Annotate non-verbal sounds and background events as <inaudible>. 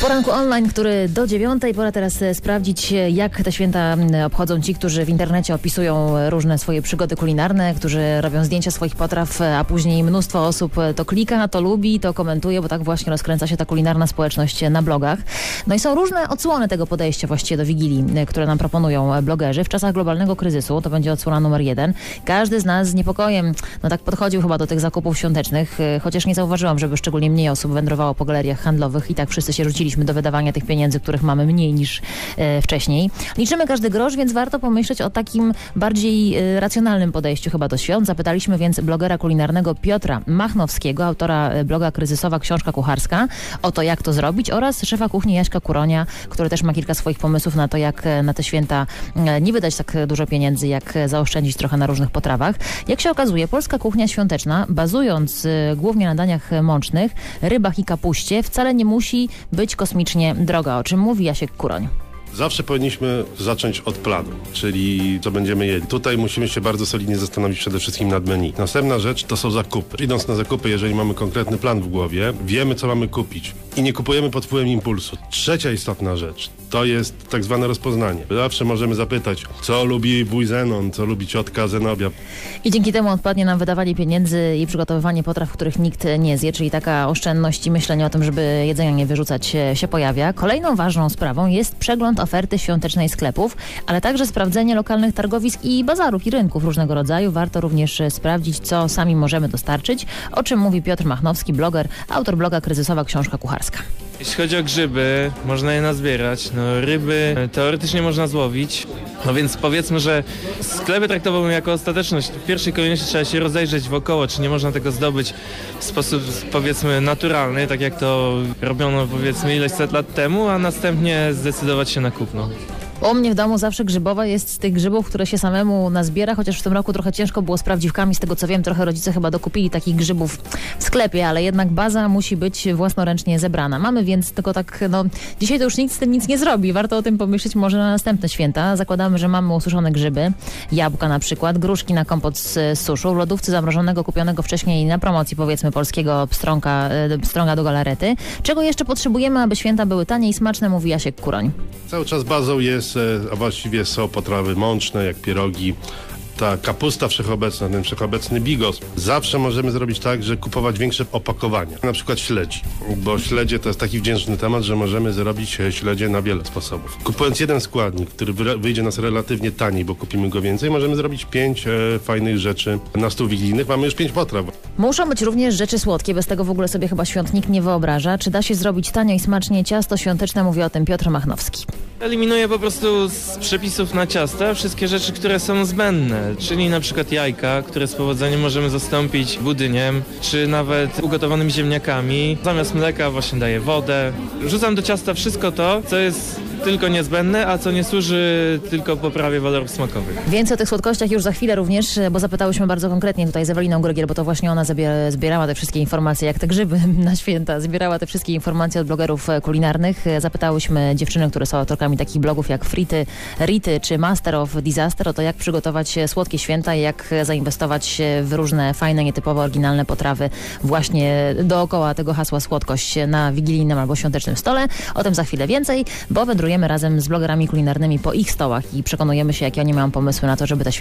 Poranku online, który do dziewiątej. Pora teraz e, sprawdzić, e, jak te święta obchodzą ci, którzy w internecie opisują e, różne swoje przygody kulinarne, którzy robią zdjęcia swoich potraw, a później mnóstwo osób to klika, to lubi, to komentuje, bo tak właśnie rozkręca się ta kulinarna społeczność na blogach. No i są różne odsłony tego podejścia właściwie do Wigilii, które nam proponują blogerzy. W czasach globalnego kryzysu, to będzie odsłona numer jeden, każdy z nas z niepokojem, no tak podchodził chyba do tych zakupów świątecznych, chociaż nie zauważyłam, żeby szczególnie mniej osób wędrowało po galeriach handlowych i tak wszyscy się do wydawania tych pieniędzy, których mamy mniej niż e, wcześniej. Liczymy każdy grosz, więc warto pomyśleć o takim bardziej e, racjonalnym podejściu chyba do świąt. Zapytaliśmy więc blogera kulinarnego Piotra Machnowskiego, autora e, bloga Kryzysowa Książka Kucharska, o to jak to zrobić oraz szefa kuchni Jaśka Kuronia, który też ma kilka swoich pomysłów na to, jak na te święta nie wydać tak dużo pieniędzy, jak zaoszczędzić trochę na różnych potrawach. Jak się okazuje, polska kuchnia świąteczna, bazując głównie na daniach mącznych, rybach i kapuście, wcale nie musi być kosmicznie droga, o czym mówi Jasiek Kuroń. Zawsze powinniśmy zacząć od planu, czyli co będziemy jedli. Tutaj musimy się bardzo solidnie zastanowić przede wszystkim nad menu. Następna rzecz to są zakupy. Idąc na zakupy, jeżeli mamy konkretny plan w głowie, wiemy co mamy kupić i nie kupujemy pod wpływem impulsu. Trzecia istotna rzecz to jest tak zwane rozpoznanie. Zawsze możemy zapytać, co lubi wuj Zenon, co lubi ciotka Zenobia. I dzięki temu odpadnie nam wydawanie pieniędzy i przygotowywanie potraw, których nikt nie zje, czyli taka oszczędność i myślenie o tym, żeby jedzenia nie wyrzucać się, się pojawia. Kolejną ważną sprawą jest przegląd oferty świątecznej sklepów, ale także sprawdzenie lokalnych targowisk i bazarów i rynków różnego rodzaju. Warto również e, sprawdzić, co sami możemy dostarczyć, o czym mówi Piotr Machnowski, bloger, autor bloga Kryzysowa Książka Kucharska. Jeśli chodzi o grzyby, można je nazbierać. No, ryby e, teoretycznie można złowić. No więc powiedzmy, że sklepy traktowałbym jako ostateczność. W pierwszej kolejności trzeba się rozejrzeć wokoło, czy nie można tego zdobyć w sposób powiedzmy naturalny, tak jak to robiono powiedzmy ileś set lat temu, a następnie zdecydować się na kupno. U mnie w domu zawsze grzybowa jest z tych grzybów, które się samemu nazbiera, chociaż w tym roku trochę ciężko było z prawdziwkami. Z tego co wiem, trochę rodzice chyba dokupili takich grzybów w sklepie, ale jednak baza musi być własnoręcznie zebrana. Mamy więc tylko tak, no dzisiaj to już nikt z tym nic nie zrobi. Warto o tym pomyśleć może na następne święta. Zakładamy, że mamy ususzone grzyby, jabłka na przykład, gruszki na kompot z suszu, w lodówce zamrożonego, kupionego wcześniej na promocji powiedzmy polskiego pstrąga, e, pstrąga do galarety. Czego jeszcze potrzebujemy, aby święta były tanie i smaczne, mówi Jasiek Kuroń. Cały czas bazą jest, e, a właściwie są potrawy mączne, jak pierogi, ta kapusta wszechobecna, ten wszechobecny bigos. Zawsze możemy zrobić tak, że kupować większe opakowania, na przykład śledzi, bo śledzie to jest taki wdzięczny temat, że możemy zrobić e, śledzie na wiele sposobów. Kupując jeden składnik, który wyjdzie nas relatywnie taniej, bo kupimy go więcej, możemy zrobić pięć e, fajnych rzeczy na stół wigilijnych. Mamy już pięć potraw. Muszą być również rzeczy słodkie, bez tego w ogóle sobie chyba świąt nikt nie wyobraża. Czy da się zrobić tanio i smacznie ciasto świąteczne, mówi o tym Piotr Machnowski. Eliminuję po prostu z przepisów na ciasta wszystkie rzeczy, które są zbędne, czyli na przykład jajka, które z powodzeniem możemy zastąpić budyniem, czy nawet ugotowanymi ziemniakami. Zamiast mleka właśnie daję wodę. Rzucam do ciasta wszystko to, co jest tylko niezbędne, a co nie służy tylko poprawie walorów smakowych. Więcej o tych słodkościach już za chwilę również, bo zapytałyśmy bardzo konkretnie tutaj z Eweliną Grogiel, bo to właśnie ona zbierała te wszystkie informacje, jak te grzyby <laughs> na święta, zbierała te wszystkie informacje od blogerów e, kulinarnych. E, Zapytałyśmy dziewczyny, które są autorkami takich blogów jak Frity, Rity czy Master of Disaster o to, jak przygotować e, słodkie święta i jak e, zainwestować e, w różne fajne, nietypowe, oryginalne potrawy właśnie dookoła tego hasła słodkość na wigilijnym albo świątecznym stole. O tym za chwilę więcej, bo wędrujemy razem z blogerami kulinarnymi po ich stołach i przekonujemy się, jakie oni mają pomysły na to, żeby te święta